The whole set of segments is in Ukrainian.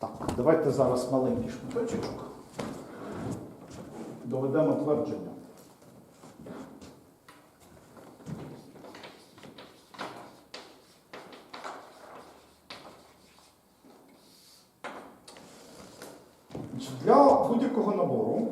Так, давайте зараз маленький шматочок. Доведемо твердження. Значить, Для будь-якого набору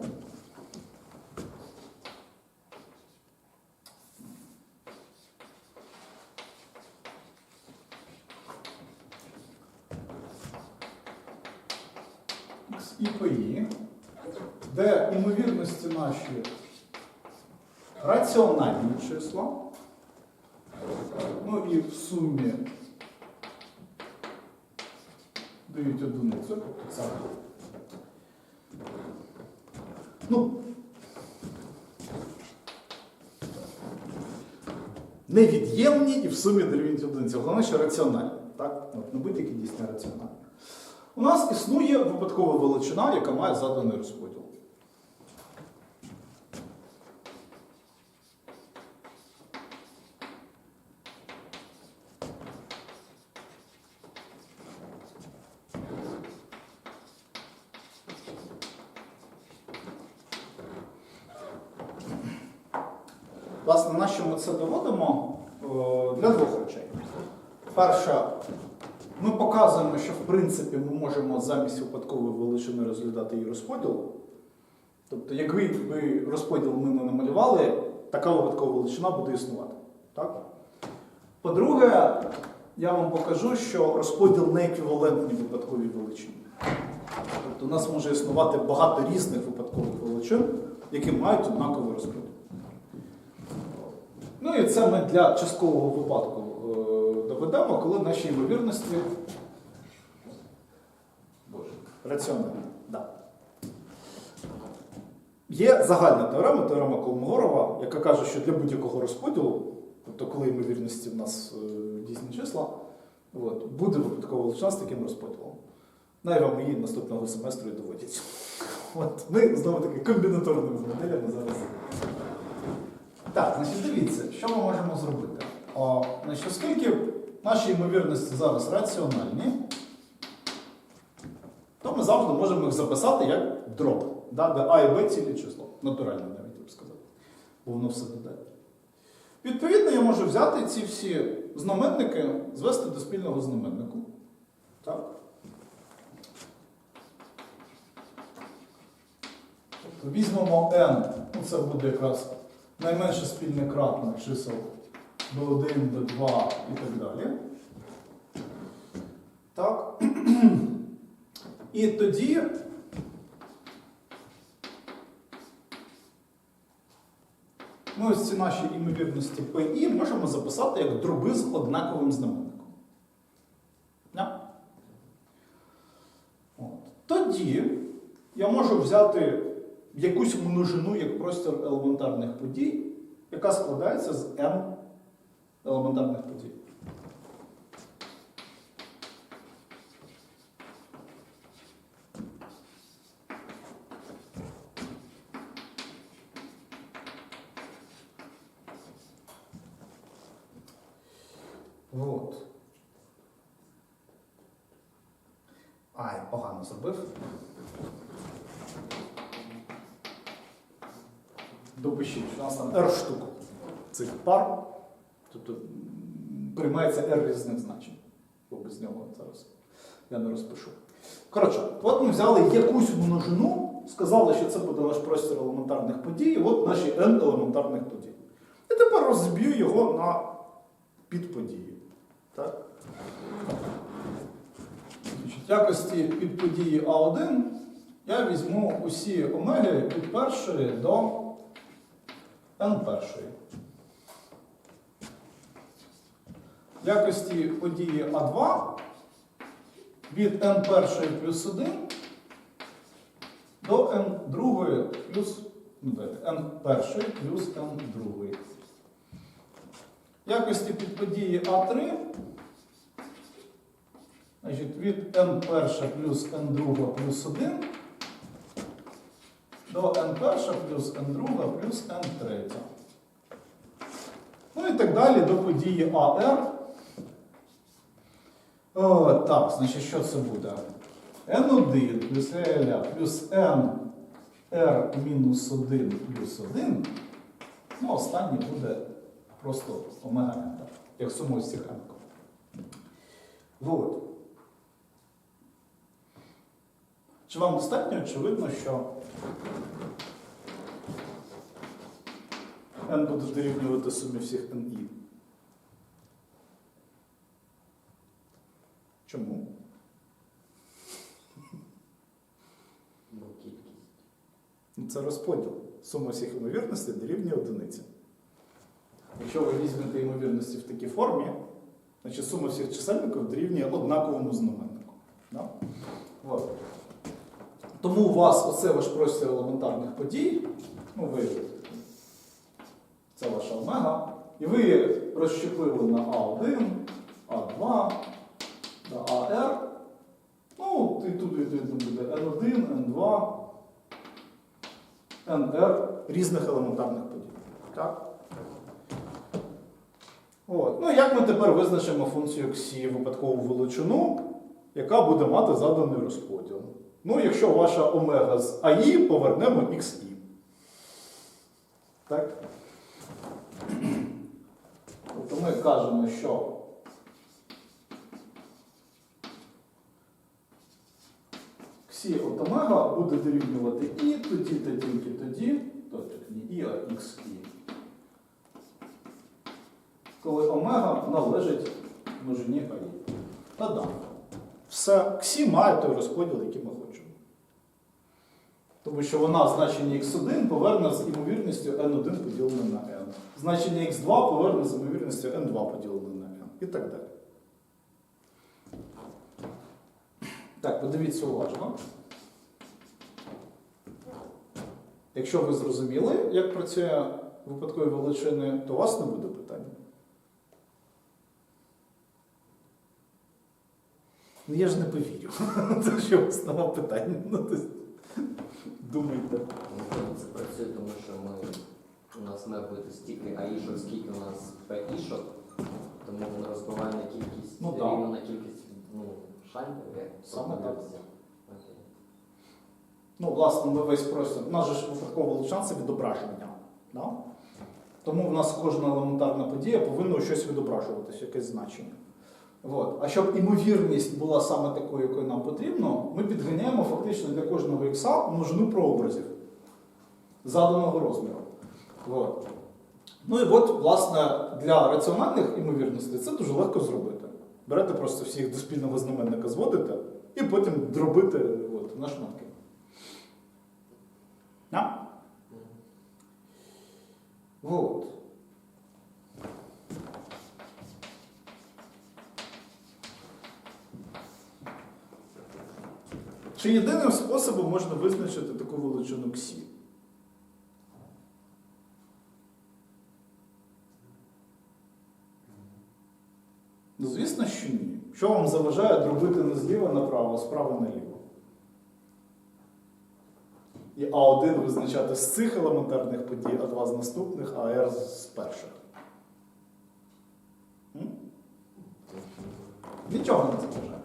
X і PI, де імовірності наші раціональні числа, ну і в сумі дають одиницю. Ну, невід'ємні і в сумі дорівнюють одиниці. Головне, що раціональні. Так? От, не будь-які дійсно раціональні. У нас існує випадкова величина, яка має заданий розподіл. Власне, на що ми це доводимо? Е, Для двох речей. Перше, ми показуємо, що в принципі ми можемо замість випадкової величини розглядати її розподіл. Тобто, якби ви розподіл ми не намалювали, така випадкова величина буде існувати. Так? По-друге, я вам покажу, що розподіл не еквівалентний випадковій величині. Тобто у нас може існувати багато різних випадкових величин, які мають однаковий розподіл. Ну і це ми для часткового випадку доведемо, коли наші ймовірності Боже, раціональні. Да. Є загальна теорема, теорема Колмогорова, яка каже, що для будь-якого розподілу, тобто коли ймовірності в нас е, дійсні числа, от, буде випадкова величина з таким розподілом. Най вам її наступного семестру і доводять. От, ми знову таки комбінаторними моделями зараз. Так, значить, дивіться, що ми можемо зробити. О, значить, оскільки наші ймовірності зараз раціональні, то ми завжди можемо їх записати як дроб, да, де А і Б цілі число. Натурально навіть я б сказав. Бо воно все додає. Відповідно, я можу взяти ці всі знаменники, звести до спільного знаменнику. Так? Тобто візьмемо n, ну це буде якраз найменше спільне кратне чисел до 1, до 2 і так далі. Так. І тоді ми ось ці наші імовірності P і можемо записати як дроби з однаковим знаменником. Да? От. Тоді я можу взяти якусь множину як простір елементарних подій, яка складається з n елементарних подій. Вот. Ай, погано зробив. Допишіть, у нас там R штук цих пар. Тобто приймається R різних значень. Бо без нього зараз я не розпишу. Коротше, от ми взяли якусь множину, сказали, що це буде наш простір елементарних подій, от наші n елементарних подій. І тепер розб'ю його на підподії. Так? В якості підподії А1 я візьму усі омеги від першої до n першої. В якості події А2 від n першої плюс 1 до n другої плюс ну, давайте, n першої плюс n другої. В якості підподії А3 значить, від n перша плюс n друга плюс 1 до n перша плюс n друга плюс n третя. Ну і так далі до події AR. О, так, значить, що це буде? n1 плюс ля плюс n r мінус 1 плюс 1, ну, останнє буде просто омега як сума всіх n. Вот. Чи вам достатньо очевидно, що n буде дорівнювати сумі всіх ni? Чому? Бо кількість. Ну, Це розподіл. Сума всіх ймовірностей дорівнює одиниці. Якщо ви візьмете ймовірності в такій формі, значить сума всіх чисельників дорівнює однаковому знаменнику. Да? От. Тому у вас оце ваш простір елементарних подій. Ну, ви, це ваша омега. І ви розщепили на А1, А2, на АР. Ну, і тут відповідно буде N1, N2. NR різних елементарних подій. Так? От. Ну, як ми тепер визначимо функцію Xi випадкову величину, яка буде мати заданий розподіл? Ну, якщо ваша омега з АІ, повернемо XI. Тобто ми кажемо, що Ксі от омега буде дорівнювати і тоді, та тільки тоді, тобто не і, а х і. Коли омега належить множині АІ. Та-да. Все, ксі має той розподіл, який ми хочемо. Тому що вона значення x1 поверне з ймовірністю n1 поділене на n. Значення x2 поверне з ймовірністю n2 поділене на n. І так далі. Так, подивіться уважно. Якщо ви зрозуміли, як працює випадкові величини, то у вас не буде питань. Ну я ж не повірю. Що у вас нема питань. Ну, то Думайте. Це працює, тому що ми, у нас має бути стільки аїшок, скільки у нас пішок, тому воно розбиває на кількість Ну, рівно на кількість ну, шальів, як Саме так. Ну, власне, ми весь простір. У нас же ж величина це відображення. Да? Тому в нас кожна елементарна подія повинна щось відображуватися, якесь значення. От. А щоб імовірність була саме такою, якою нам потрібно, ми підганяємо фактично для кожного ікса множину прообразів заданого розміру. От. Ну і от, власне, для раціональних імовірностей це дуже легко зробити. Берете просто всіх до спільного знаменника зводите і потім дробите от, на шматки. Да? Вот. Чи єдиним способом можна визначити таку величину ксі? Ну, звісно, що ні. Що вам заважає дробити не зліва направо, а справа наліво? І А1 визначати з цих елементарних подій, а 2 з наступних, а R з перших. Нічого не заважає.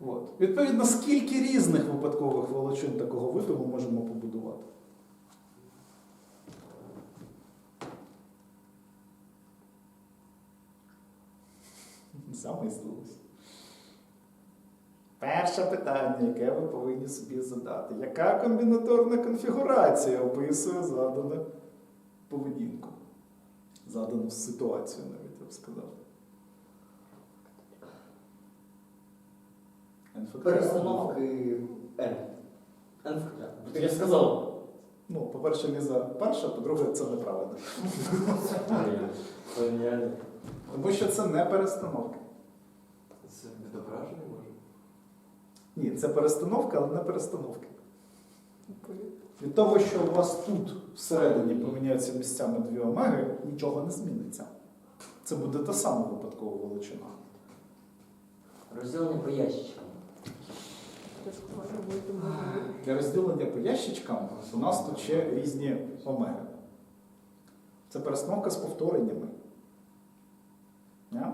От. Відповідно, скільки різних випадкових величин такого виду ми можемо побудувати? Замислились. Перше питання, яке ви повинні собі задати. Яка комбінаторна конфігурація описує задану поведінку? Задану ситуацію, навіть я б сказав. НФК. Перестановки N. НФК. Я сказав. Ну, по-перше, Ліза перша, по-друге, це неправильно. Тому що це не перестановка. Це відображення може? Ні, це перестановка, але не перестановка. Від того, що у вас тут всередині поміняються місцями дві омеги, нічого не зміниться. Це буде та сама випадкова величина. Розділення по ящичкам. Для розділення по ящичкам у нас тут ще різні омеги. Це перестановка з повтореннями. Не?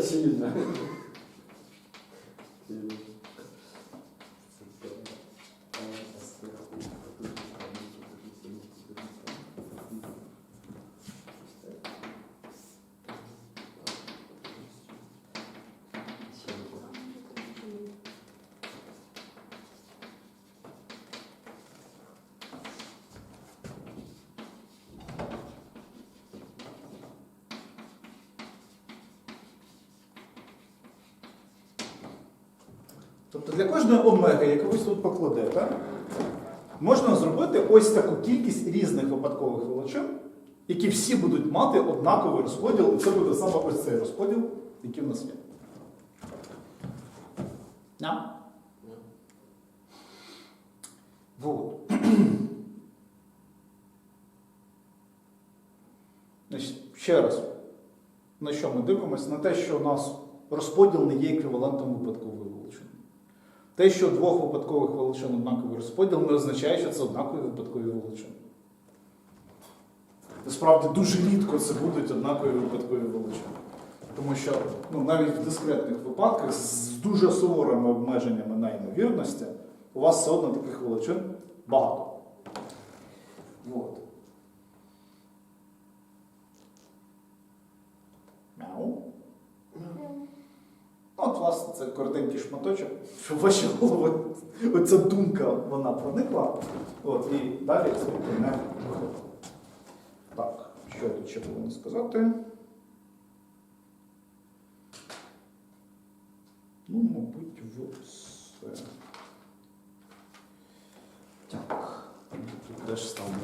Сильно. Тобто для кожної омеги, яку ви тут покладете, можна зробити ось таку кількість різних випадкових величин, які всі будуть мати однаковий розподіл, і це буде саме ось цей розподіл, який в нас є. Да? Вот. Значить, ще раз, на що ми дивимося? На те, що у нас розподіл не є еквівалентом випадкової величини. Те, що двох випадкових величин однаковий розподіл, не означає, що це однакові випадкові величини. Насправді дуже рідко це будуть однакові випадкові величини. Тому що ну, навіть в дискретних випадках з дуже суворими обмеженнями на ймовірності у вас все одно таких величин багато. Вот. Мяу. Ну, От, власне, це коротенький шматочок, щоб в ваші голови оця думка вона проникла. От, і далі це не виходить. Так, що тут ще повинен сказати? Ну, мабуть, все. Так, тут теж ставимо